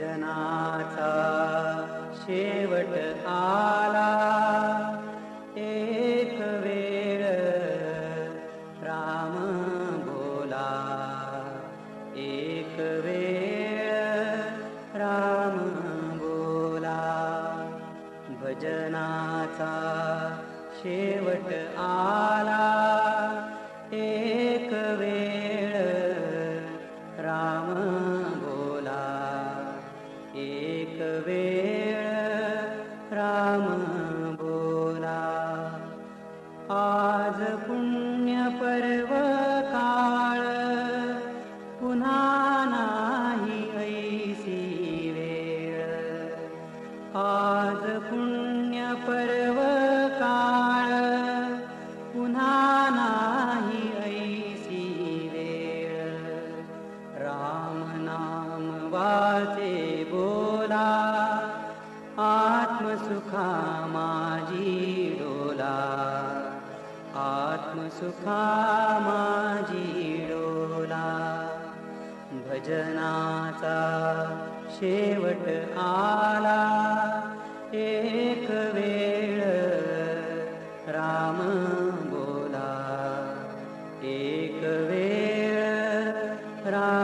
भजनाचा शेवट आला। एक वेळ राम बोला। एक वेळ राम बोला। भजनाचा शेवट आला वेळ राम बोला आज पुण्य पर्व काळ पुन्हा नाही ऐसी वेळ। आज पुण्य पर्व काळ पुन्हा नाही ऐसी वेळ। राम नाम वाचे आत्मसुखा माझी डोला. आत्मसुखा माझी डोला. भजनाचा शेवट आला. एक वेळ राम बोला. एक वेळ राम